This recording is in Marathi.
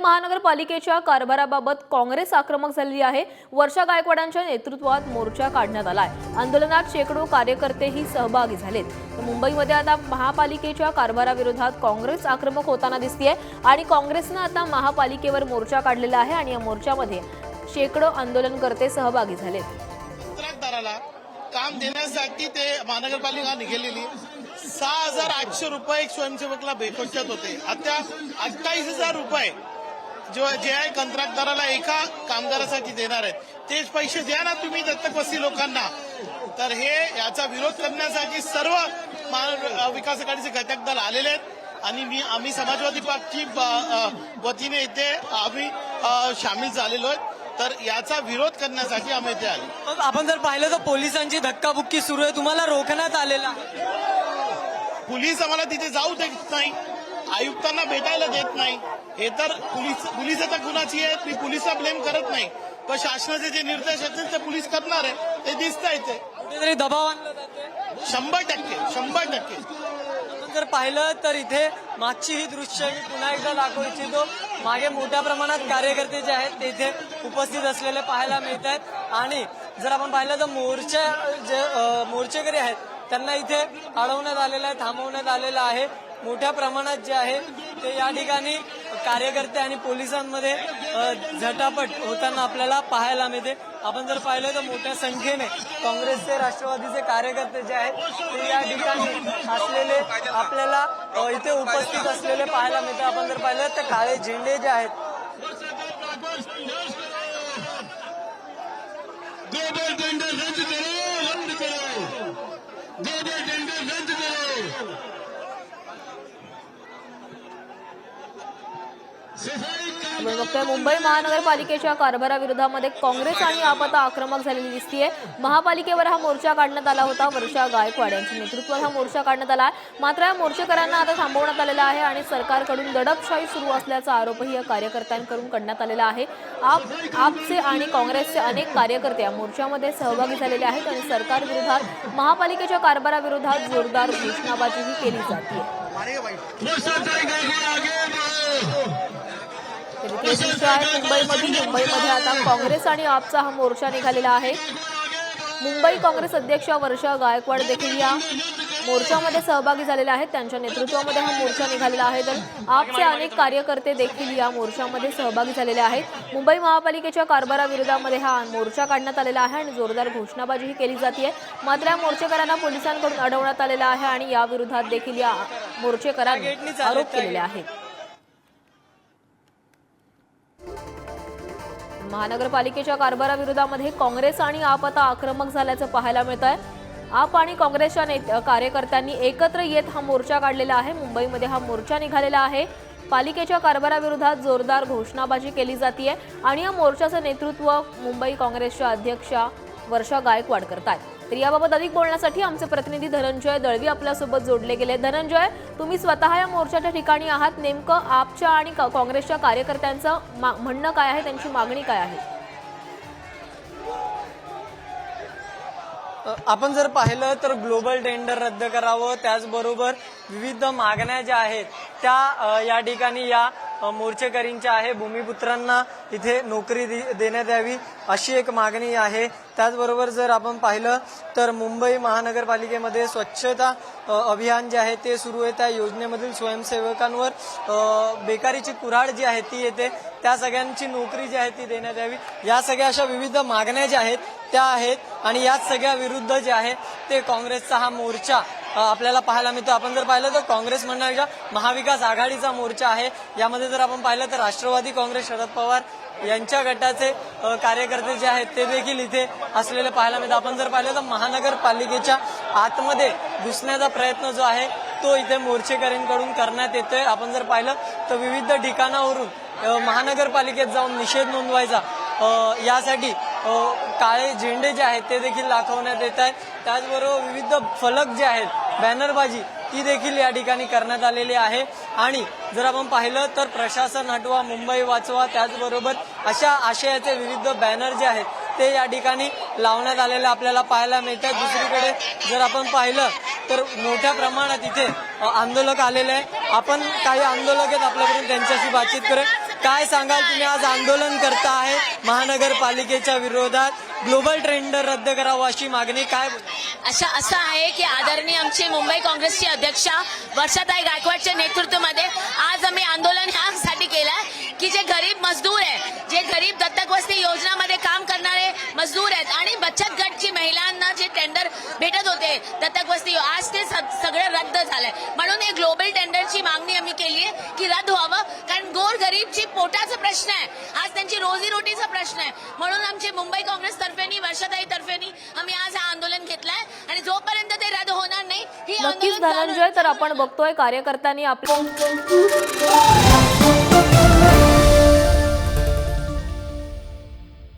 महानगरपालिकेच्या कारभाराबाबत काँग्रेस आक्रमक झालेली आहे. वर्षा गायकवाडांच्या नेतृत्वात मोर्चा काढण्यात आलाय. आंदोलनात शेकडो कार्यकर्तेही सहभागी झालेत. तर मुंबईमध्ये आता महापालिकेच्या कारभाराविरोधात काँग्रेस आक्रमक होताना दिसतीये आणि काँग्रेसनं आता महापालिकेवर मोर्चा काढलेला आहे आणि या मोर्चामध्ये शेकडो आंदोलनकर्ते सहभागी झालेत. काम देण्यासाठी ते महानगरपालिका निघालेली. सहा हजार आठशे रुपये स्वयंसेवकला बेफटत होते. आता अठ्ठावीस हजार रुपये जो जे आहे कंत्राटदाराला एका कामगारासाठी देणार आहेत. तेच पैसे द्या ना तुम्ही दत्तक वस्ती लोकांना. तर हे याचा विरोध करण्यासाठी सर्व विकास आघाडीचे घटक दल आलेले आहेत. आणि मी आम्ही समाजवादी अ, वतीने इथे आम्ही सामील झालेलो आहेत. तर याचा विरोध करण्यासाठी आम्ही इथे आलो. आपण जर पाहिलं तर पोलिसांची धक्काबुक्की सुरू आहे. तुम्हाला रोखण्यात आलेलं पोलीस आम्हाला तिथे जाऊ देत नाही. आयुक्तांना भेटायला देत नाही. हे तर पोलीस पोलीस आता कुणाची आहे? मी पोलिसला ब्लेम करत नाही. पण शासनाचे जे निर्देश असतील ते पोलीस करणार आहे. ते दिसत आहे ते. कुठेतरी दबाव आणला जातोय. शंभर टक्के शंभर टक्के. आपण जर पाहिलं तर इथे मागची ही दृश्य मी पुन्हा एकदा दाखवू इच्छितो. मागे मोठ्या प्रमाणात कार्यकर्ते जे आहेत ते इथे उपस्थित असलेले पाहायला मिळत आहेत आणि जर आपण पाहिलं तर मोर्चा जे मोर्चेकरी आहेत त्यांना इथे अडवण्यात आलेलं आहे थांबवण्यात आलेलं आहे. मोठ्या प्रमाणात जे आहे ते या ठिकाणी कार्यकर्ते आणि पोलिसांमध्ये झटापट होताना आपल्याला पाहायला मिळते. आपण जर पाहिलं तर मोठ्या संख्येने काँग्रेसचे राष्ट्रवादीचे कार्यकर्ते जे आहेत ते या ठिकाणी असलेले आपल्याला इथे उपस्थित असलेले पाहायला मिळते. आपण जर पाहिलं तर काळे झेंडे जे आहेत दो दो टेंडर रद्द करो रद्द करो दो दो टेंडर रद्द करो सफाई आपण बघतोय मुंबई महानगरपालिकेच्या कारभाराविरोधामध्ये काँग्रेस आणि आपता आक्रमक झालेली दिसतीये. महापालिकेवर हा मोर्चा काढण्यात आला होता. वर्षा गायकवाड यांच्या नेतृत्वात हा मोर्चा काढण्यात आला. आहे मात्र या मोर्चेकरांना आता थांबवण्यात आलेला आहे आणि सरकारकडून दडपशाही सुरू असल्याचा आरोपही या कार्यकर्त्यांकडून करण्यात आलेला आहे. आप आपचे आणि काँग्रेसचे अनेक कार्यकर्ते या मोर्चामध्ये सहभागी झालेले आहेत आणि सरकारविरोधात महापालिकेच्या कारभाराविरोधात जोरदार घोषणाबाजीही केली जाते मुंबईमधील मुंबईमध्ये आता काँग्रेस आणि आपचा हा मोर्चा निघालेला आहे. मुंबई काँग्रेस अध्यक्ष वर्षा गायकवाड देखील या मोर्चामध्ये सहभागी झालेले आहेत. त्यांच्या नेतृत्वामध्ये हा मोर्चा निघालेला आहे. तर आपचे अनेक कार्यकर्ते देखील या मोर्चामध्ये सहभागी झालेले आहेत. मुंबई महापालिकेच्या कारभाराविरोधामध्ये हा मोर्चा काढण्यात आलेला आहे आणि जोरदार घोषणाबाजीही केली जाते मात्र या मोर्चेकरांना पोलिसांकडून अडवण्यात आलेला आहे आणि या विरोधात देखील या मोर्चेकरांनी आरोप केलेले आहेत. महानगरपालिकेच्या कारभाराविरोधामध्ये काँग्रेस आणि आप आता आक्रमक झाल्याचं पाहायला मिळत आहे आप आणि काँग्रेसच्या कार्यकर्त्यांनी एकत्र येत हा मोर्चा काढलेला आहे. मुंबईमध्ये हा मोर्चा निघालेला आहे. पालिकेच्या कारभाराविरोधात जोरदार घोषणाबाजी केली जाते आणि या मोर्चाचं नेतृत्व मुंबई काँग्रेसच्या अध्यक्षा वर्षा गायकवाड करतात तर याबाबत अधिक बोलण्यासाठी आमचे प्रतिनिधी धनंजय दळवी आपल्यासोबत जोडले गेले. धनंजय तुम्ही स्वतः या मोर्चाच्या ठिकाणी आहात. नेमकं आपच्या आणि का- काँग्रेसच्या कार्यकर्त्यांचं मा- म्हणणं काय आहे? त्यांची मागणी काय आहे? आपण जर पाहिलं तर ग्लोबल टेंडर रद्द करावं त्याचबरोबर विविध मागण्या ज्या आहेत त्या या ठिकाणी या मोर्चेकरींच्या आहे. भूमिपुत्रांना इथे नोकरी देण्यात यावी अशी एक मागणी आहे. त्याचबरोबर जर आपण पाहिलं तर मुंबई महानगरपालिकेमध्ये स्वच्छता अभियान जे आहे ते सुरू आहे. त्या योजनेमधील स्वयंसेवकांवर बेकारीची कुऱ्हाड जी आहे ती येते. त्या सगळ्यांची नोकरी जी आहे ती देण्यात यावी. या सगळ्या अशा विविध मागण्या ज्या आहेत त्या आहेत. आणि याच सगळ्या विरुद्ध जे आहे ते काँग्रेसचा हा मोर्चा आपल्याला पाहायला मिळतो. आपण जर पाहिलं तर काँग्रेस म्हणण्यापेक्षा महाविकास आघाडीचा मोर्चा आहे. यामध्ये जर आपण पाहिलं तर राष्ट्रवादी काँग्रेस शरद पवार यांच्या गटाचे कार्यकर्ते जे आहेत ते देखील इथे असलेले पाहायला मिळतात. आपण जर पाहिलं तर महानगरपालिकेच्या आतमध्ये घुसण्याचा प्रयत्न जो आहे तो इथे मोर्चेकऱ्यांकडून करण्यात येतोय. आपण जर पाहिलं तर विविध ठिकाणावरून महानगरपालिकेत जाऊन निषेध नोंदवायचा. यासाठी काळे झेंडे जे आहेत ते देखील दाखवण्यात येत आहेत. त्याचबरोबर विविध फलक जे आहेत बॅनरबाजी ती देखील या ठिकाणी करण्यात आलेली आहे. आणि जर आपण पाहिलं तर प्रशासन हटवा मुंबई वाचवा त्याचबरोबर अशा आशयाचे विविध बॅनर जे आहेत ते या ठिकाणी लावण्यात आलेले आपल्याला पाहायला मिळतात. दुसरीकडे जर आपण पाहिलं तर मोठ्या प्रमाणात इथे आंदोलक आलेले आहे. आपण काही आंदोलक आहेत आपल्याकडून त्यांच्याशी बातचीत करूया. काय सांगाल? तुम्ही आज आंदोलन करता आहे महानगरपालिकेच्या विरोधात. ग्लोबल टेंडर रद्द करावं अशी मागणी काय अशा असं आहे की आदरणीय आमची मुंबई काँग्रेसची अध्यक्षा वर्षाताई गायकवाडच्या नेतृत्वामध्ये आज आम्ही आंदोलन ह्यासाठी केलं आहे की जे गरीब मजदूर आहे जे गरीब दत्तक वस्ती योजनामध्ये काम करणारे मजदूर आहेत आणि बचत गटची महिलांना जे टेंडर भेटत होते दत्तक वस्ती आज ते सगळं रद्द झालंय. म्हणून हे ग्लोबल टेंडरची मागणी आम्ही केली आहे की रद्द व्हावं कारण गोर गरीबची पोटाचा प्रश्न आहे. आज त्यांची रोजीरोटीचा प्रश्न आहे. म्हणून आमची मुंबई काँग्रेस तर्फेनी वर्षाताई तर्फेनी आम्ही आज हा आंदोलन घेतलंय आणि जोपर्यंत ते रद्द होणार नाही ही नक्कीच आंदोलन धनंजय तर आपण बघतोय कार्यकर्त्यांनी आपल्या